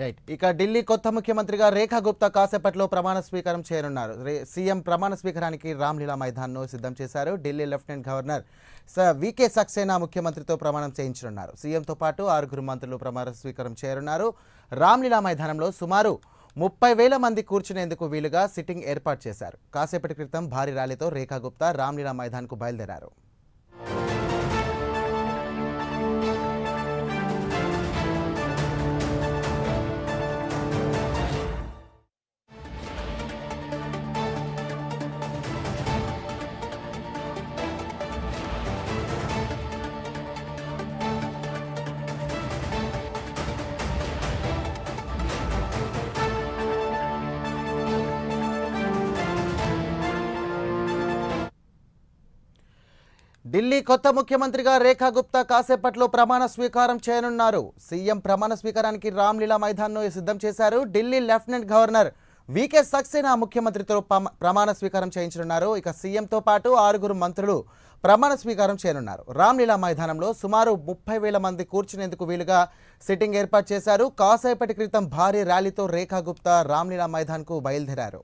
Right ఇక ఢిల్లీ కొత్త ముఖ్యమంత్రిగా రేఖా గుప్తా కాసేపట్లో ప్రమాణ స్వీకారం చేయనున్నారు. రే- సీఎం ప్రమాణ స్వీకారానికి రామ్లీలా మైదాన్ను సిద్ధం చేశారు. ఢిల్లీ లెఫ్టినెంట్ గవర్నర్ స వికే సక్సేనా ముఖ్యమంత్రితో ప్రమాణం చేయించనున్నారు. సీఎంతో పాటు ఆరుగురు మంత్రులు ప్రమాణ స్వీకారం చేయనున్నారు. రామ్లీలా మైదానంలో సుమారు ముప్పై వేల మంది కూర్చునేందుకు వీలుగా సిట్టింగ్ ఏర్పాటు చేశారు. కాసేపటి క్రితం భారీ ర్యాలీతో రేఖా గుప్తా రామ్లీలా మైదాన్కు బయలుదేరారు. ఢిల్లీ కొత్త ముఖ్యమంత్రిగా రేఖా గుప్తా కాసేపట్లో ప్రమాణ స్వీకారం చేయనున్నారు. సీఎం ప్రమాణ స్వీకారానికి రామ్లీలా మైదాన్ను సిద్ధం చేశారు. Delhi lieutenant governor V K Saxena ముఖ్యమంత్రితో ప్రమాణ స్వీకారం చేయించనున్నారు. ఇక సీఎంతో పాటు ఆరుగురు మంత్రులు ప్రమాణ స్వీకారం చేయనున్నారు. రామ్లీలా మైదానంలో సుమారు ముప్పై వేల మంది కూర్చునేందుకు వీలుగా సిట్టింగ్ ఏర్పాటు చేశారు. కాసేపటి క్రితం భారీ ర్యాలీతో రేఖా గుప్తా రామ్లీలా మైదాన్కు బయలుదేరారు.